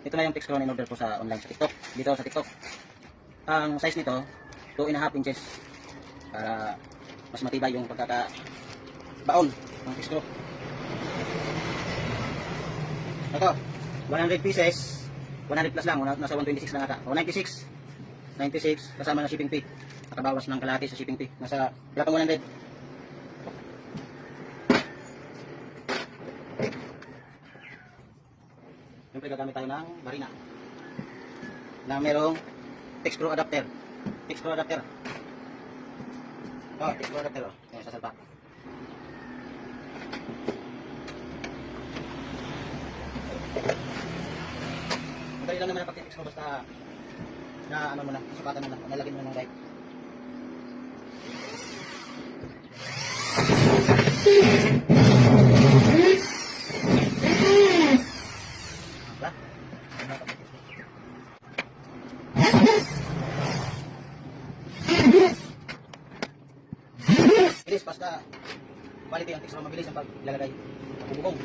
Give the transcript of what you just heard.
Ito na yung text in order ko sa online sa TikTok. Dito sa TikTok. Ang size nito, 2 and a half inches. Para mas matibay yung pagkaka baon ng text Ito, 100 pieces. 100 plus lang, nasa 126 lang ata. O 96. 96 kasama na shipping fee. Nakabawas ng kalahati sa shipping fee. Nasa wala pang 100. Siyempre gagamit tayo ng marina. Na merong text screw adapter. Text screw adapter. Oh, text screw adapter. Oh. Yan, sa salpak. Madali lang naman ang pag-text basta na ano mo na, sukatan mo na, nalagyan mo na ng right. Ba? Bilis, basta quality ang text mabilis ang paglalagay. Bubugong.